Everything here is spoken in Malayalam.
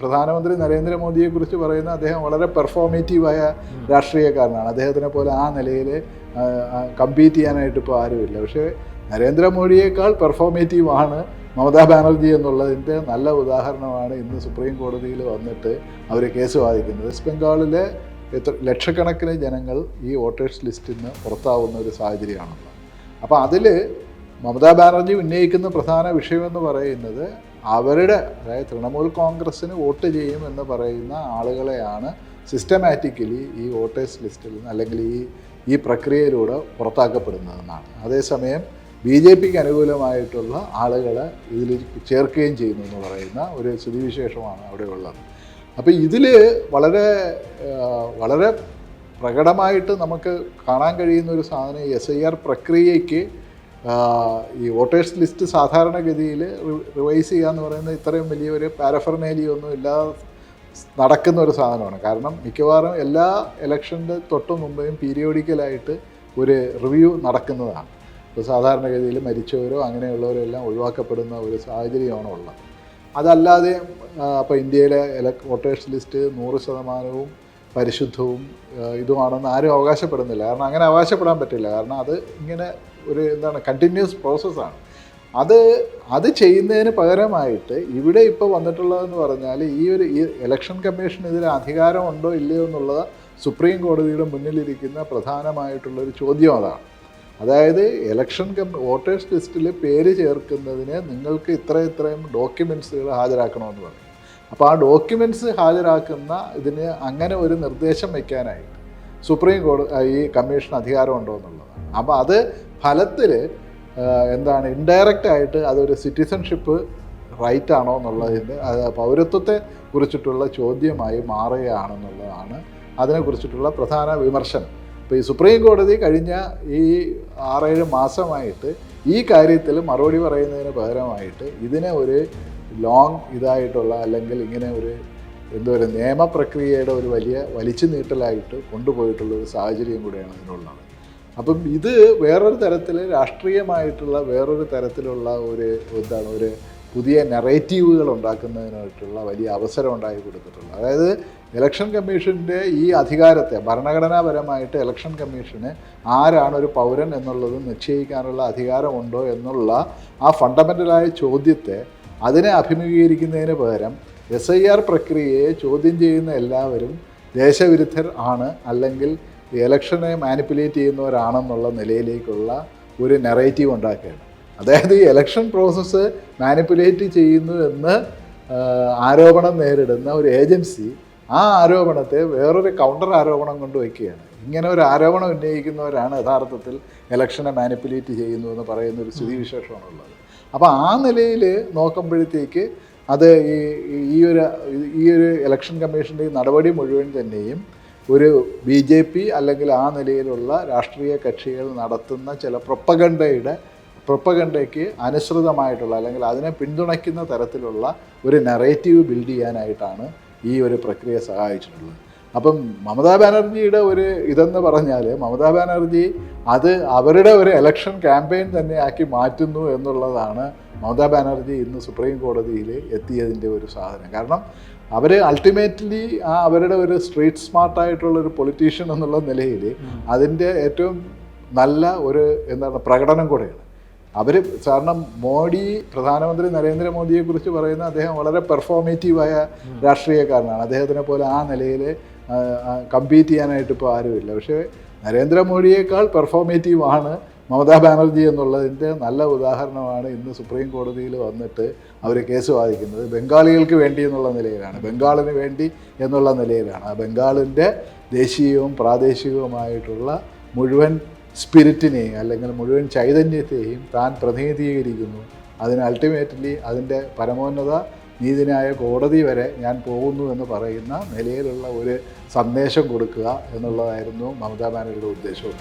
പ്രധാനമന്ത്രി നരേന്ദ്രമോദിയെ കുറിച്ച് പറയുന്ന അദ്ദേഹം വളരെ പെർഫോമേറ്റീവായ രാഷ്ട്രീയക്കാരനാണ്. അദ്ദേഹത്തിനെ പോലെ ആ നിലയിൽ കമ്പീറ്റ് ചെയ്യാനായിട്ട് ഇപ്പോൾ ആരുമില്ല. പക്ഷേ നരേന്ദ്രമോദിയേക്കാൾ പെർഫോമേറ്റീവാണ് മമതാ ബാനർജി എന്നുള്ളതിന്റെ നല്ല ഉദാഹരണമാണ് ഇന്ന് സുപ്രീം കോടതിയിൽ വന്നിട്ട് അവർ കേസ് വാദിക്കുന്നത്. വെസ്റ്റ് ബംഗാളിലെ എത്ര ലക്ഷക്കണക്കിന് ജനങ്ങൾ ഈ വോട്ടേഴ്സ് ലിസ്റ്റിൽ നിന്ന് പുറത്താവുന്ന ഒരു സാഹചര്യമാണുള്ളത്. അപ്പോൾ അതിൽ മമതാ ബാനർജി ഉന്നയിക്കുന്ന പ്രധാന വിഷയമെന്ന് പറയുന്നത് അവരുടെ അതായത് തൃണമൂൽ കോൺഗ്രസ്സിന് വോട്ട് ചെയ്യും എന്ന് പറയുന്ന ആളുകളെയാണ് സിസ്റ്റമാറ്റിക്കലി ഈ വോട്ടേഴ്സ് ലിസ്റ്റിൽ നിന്ന് അല്ലെങ്കിൽ ഈ ഈ പ്രക്രിയയിലൂടെ പുറത്താക്കപ്പെടുന്നതെന്നാണ്. അതേസമയം ബി ജെ പിക്ക് അനുകൂലമായിട്ടുള്ള ആളുകളെ ഇതിൽ ചേർക്കുകയും ചെയ്യുന്നു എന്ന് പറയുന്ന ഒരു സ്ഥിതിവിശേഷമാണ് അവിടെയുള്ളത് അപ്പോൾ ഇതിൽ വളരെ വളരെ പ്രകടമായിട്ട് നമുക്ക് കാണാൻ കഴിയുന്ന ഒരു സാധനം എസ് ഐ ആർ പ്രക്രിയയ്ക്ക് ഈ വോട്ടേഴ്സ് ലിസ്റ്റ് സാധാരണഗതിയിൽ റിവൈസ് ചെയ്യുക എന്ന് പറയുന്നത് ഇത്രയും വലിയൊരു പാരഫർനേലിയൊന്നും ഇല്ലാതെ നടക്കുന്ന ഒരു സാധനമാണ്. കാരണം മിക്കവാറും എല്ലാ ഇലക്ഷന്റെ തൊട്ട് മുമ്പേയും പീരിയോഡിക്കലായിട്ട് ഒരു റിവ്യൂ നടക്കുന്നതാണ്. ഇപ്പോൾ സാധാരണഗതിയിൽ മരിച്ചവരോ അങ്ങനെയുള്ളവരോ എല്ലാം ഒഴിവാക്കപ്പെടുന്ന ഒരു സാഹചര്യമാണ് ഉള്ളത്. അതല്ലാതെ അപ്പോൾ ഇന്ത്യയിലെ ഇല വോട്ടേഴ്സ് ലിസ്റ്റ് നൂറ് ശതമാനവും പരിശുദ്ധവും ഇതുമാണെന്ന് ആരും അവകാശപ്പെടുന്നില്ല. കാരണം അങ്ങനെ അവകാശപ്പെടാൻ പറ്റില്ല. കാരണം അത് ഇങ്ങനെ ഒരു എന്താണ് കണ്ടിന്യൂസ് പ്രോസസ്സാണ് അത് അത് ചെയ്യുന്നതിന് പകരമായിട്ട് ഇവിടെ ഇപ്പോൾ വന്നിട്ടുള്ളതെന്ന് പറഞ്ഞാൽ ഈ ഒരു ഈ ഇലക്ഷൻ കമ്മീഷൻ ഇതിൽ അധികാരമുണ്ടോ ഇല്ലയോ എന്നുള്ളത് സുപ്രീം കോടതിയുടെ മുന്നിലിരിക്കുന്ന പ്രധാനമായിട്ടുള്ളൊരു ചോദ്യം അതാണ്. അതായത് ഇലക്ഷൻ കം വോട്ടേഴ്സ് ലിസ്റ്റിൽ പേര് ചേർക്കുന്നതിന് നിങ്ങൾക്ക് ഇത്ര ഇത്രയും ഡോക്യുമെന്റ്സുകൾ ഹാജരാക്കണമെന്ന് പറയും അപ്പോൾ ആ ഡോക്യുമെന്റ്സ് ഹാജരാക്കുന്ന ഇതിന് അങ്ങനെ ഒരു നിർദ്ദേശം വയ്ക്കാനായിട്ട് സുപ്രീം കോടതി ഈ കമ്മീഷൻ അധികാരമുണ്ടോ എന്നുള്ളതാണ് അപ്പോൾ അത് ഫലത്തിൽ എന്താണ് ഇൻഡയറക്റ്റ് ആയിട്ട് അതൊരു സിറ്റിസൺഷിപ്പ് റൈറ്റ് ആണോ എന്നുള്ളതിന് അത് പൗരത്വത്തെ കുറിച്ചിട്ടുള്ള ചോദ്യമായി മാറുകയാണെന്നുള്ളതാണ് അതിനെക്കുറിച്ചിട്ടുള്ള പ്രധാന വിമർശനം. ഇപ്പോൾ ഈ സുപ്രീം കോടതി കഴിഞ്ഞ ഈ ആറേഴ് മാസമായിട്ട് ഈ കാര്യത്തിൽ മറുപടി പറയുന്നതിന് പകരമായിട്ട് ഇതിനെ ഒരു ലോങ് ഇതായിട്ടുള്ള അല്ലെങ്കിൽ ഇങ്ങനെ ഒരു എന്തോ ഒരു നിയമപ്രക്രിയയുടെ ഒരു വലിയ വലിച്ചു നീട്ടലായിട്ട് കൊണ്ടുപോയിട്ടുള്ള ഒരു സാഹചര്യം കൂടിയാണ് ഇതിനുള്ളത് അപ്പം ഇത് വേറൊരു തരത്തിൽ രാഷ്ട്രീയമായിട്ടുള്ള വേറൊരു തരത്തിലുള്ള ഒരു എന്താണ് ഒരു പുതിയ നെറേറ്റീവുകൾ ഉണ്ടാക്കുന്നതിനായിട്ടുള്ള വലിയ അവസരം ഉണ്ടാക്കി കൊടുത്തിട്ടുള്ളത്. അതായത് ഇലക്ഷൻ കമ്മീഷന്റെ ഈ അധികാരത്തെ ഭരണഘടനാപരമായിട്ട് ഇലക്ഷൻ കമ്മീഷന് ആരാണ് ഒരു പൗരൻ എന്നുള്ളത് നിശ്ചയിക്കാനുള്ള അധികാരമുണ്ടോ എന്നുള്ള ആ ഫണ്ടമെന്റലായ ചോദ്യത്തെ അതിനെ അഭിമുഖീകരിക്കുന്നതിന് പകരം എസ് ഐ ആർ പ്രക്രിയയെ ചോദ്യം ചെയ്യുന്ന എല്ലാവരും ദേശവിരുദ്ധർ ആണ് അല്ലെങ്കിൽ ഇലക്ഷനെ മാനിപ്പുലേറ്റ് ചെയ്യുന്നവരാണെന്നുള്ള നിലയിലേക്കുള്ള ഒരു നെറേറ്റീവ് ഉണ്ടാക്കുകയാണ്. അതായത് ഈ ഇലക്ഷൻ പ്രോസസ്സ് മാനിപ്പുലേറ്റ് ചെയ്യുന്നു എന്ന് ആരോപണം നേരിടുന്ന ഒരു ഏജൻസി ആ ആരോപണത്തെ വേറൊരു കൗണ്ടർ ആരോപണം കൊണ്ട് വയ്ക്കുകയാണ്. ഇങ്ങനെ ഒരു ആരോപണം ഉന്നയിക്കുന്നവരാണ് യഥാർത്ഥത്തിൽ ഇലക്ഷനെ മാനിപ്പുലേറ്റ് ചെയ്യുന്നു എന്ന് പറയുന്ന ഒരു സ്ഥിതിവിശേഷമാണുള്ളത്. അപ്പോൾ ആ നിലയിൽ നോക്കുമ്പോഴത്തേക്ക് അത് ഈ ഈ ഒരു ഈ ഒരു ഇലക്ഷൻ കമ്മീഷന്റെ നടപടി മുഴുവൻ തന്നെയും ഒരു ബി ജെ പി അല്ലെങ്കിൽ ആ നിലയിലുള്ള രാഷ്ട്രീയ കക്ഷികൾ നടത്തുന്ന ചില പ്രൊപ്പഗണ്ടയുടെ പ്രൊപ്പഗണ്ടയ്ക്ക് അനുസൃതമായിട്ടുള്ള അല്ലെങ്കിൽ അതിനെ പിന്തുണയ്ക്കുന്ന തരത്തിലുള്ള ഒരു നെറേറ്റീവ് ബിൽഡ് ചെയ്യാനായിട്ടാണ് ഈ ഒരു പ്രക്രിയ സഹായിച്ചിട്ടുള്ളത്. അപ്പം മമതാ ബാനർജിയുടെ ഒരു ഇതെന്ന് പറഞ്ഞാൽ മമതാ ബാനർജി അത് അവരുടെ ഒരു എലക്ഷൻ ക്യാമ്പയിൻ തന്നെ ആക്കി മാറ്റുന്നു എന്നുള്ളതാണ് മമതാ ബാനർജി ഇന്ന് സുപ്രീം കോടതിയിൽ എത്തിയതിന്റെ ഒരു സാധനം. കാരണം അവർ അൾട്ടിമേറ്റ്ലി ആ അവരുടെ ഒരു സ്ട്രീറ്റ് സ്മാർട്ടായിട്ടുള്ള ഒരു പൊളിറ്റീഷ്യൻ എന്നുള്ള നിലയിൽ അതിന്റെ ഏറ്റവും നല്ല ഒരു എന്താണ് പ്രകടനം കൂടെയാണ്. അവർ കാരണം മോഡി പ്രധാനമന്ത്രി നരേന്ദ്രമോദിയെ കുറിച്ച് പറയുന്ന അദ്ദേഹം വളരെ പെർഫോമേറ്റീവായ രാഷ്ട്രീയക്കാരനാണ്. അദ്ദേഹത്തിനെ പോലെ ആ നിലയിൽ കമ്പീറ്റ് ചെയ്യാനായിട്ട് ഇപ്പോൾ ആരുമില്ല. പക്ഷേ നരേന്ദ്രമോദിയേക്കാൾ പെർഫോമേറ്റീവാണ് മമതാ ബാനർജി എന്നുള്ളതിന്റെ നല്ല ഉദാഹരണമാണ് ഇന്ന് സുപ്രീം കോടതിയിൽ വന്നിട്ട് അവർ കേസ് വാദിക്കുന്നത്. ബംഗാളികൾക്ക് വേണ്ടി എന്നുള്ള നിലയിലാണ്. ബംഗാളിന് വേണ്ടി എന്നുള്ള നിലയിലാണ്. ആ ബംഗാളിന്റെ ദേശീയവും പ്രാദേശികവുമായിട്ടുള്ള മുഴുവൻ സ്പിരിറ്റിനെയും അല്ലെങ്കിൽ മുഴുവൻ ചൈതന്യത്തെയും താൻ പ്രതിനിധീകരിക്കുന്നു. അതിന് അൾട്ടിമേറ്റ്ലി അതിന്റെ പരമോന്നത നീതിന്യായ കോടതി വരെ ഞാൻ പോകുന്നു എന്ന് പറയുന്ന നിലയിലുള്ള ഒരു സന്ദേശം കൊടുക്കുക എന്നുള്ളതായിരുന്നു മമതാ ബാനർജിയുടെ ഉദ്ദേശവും.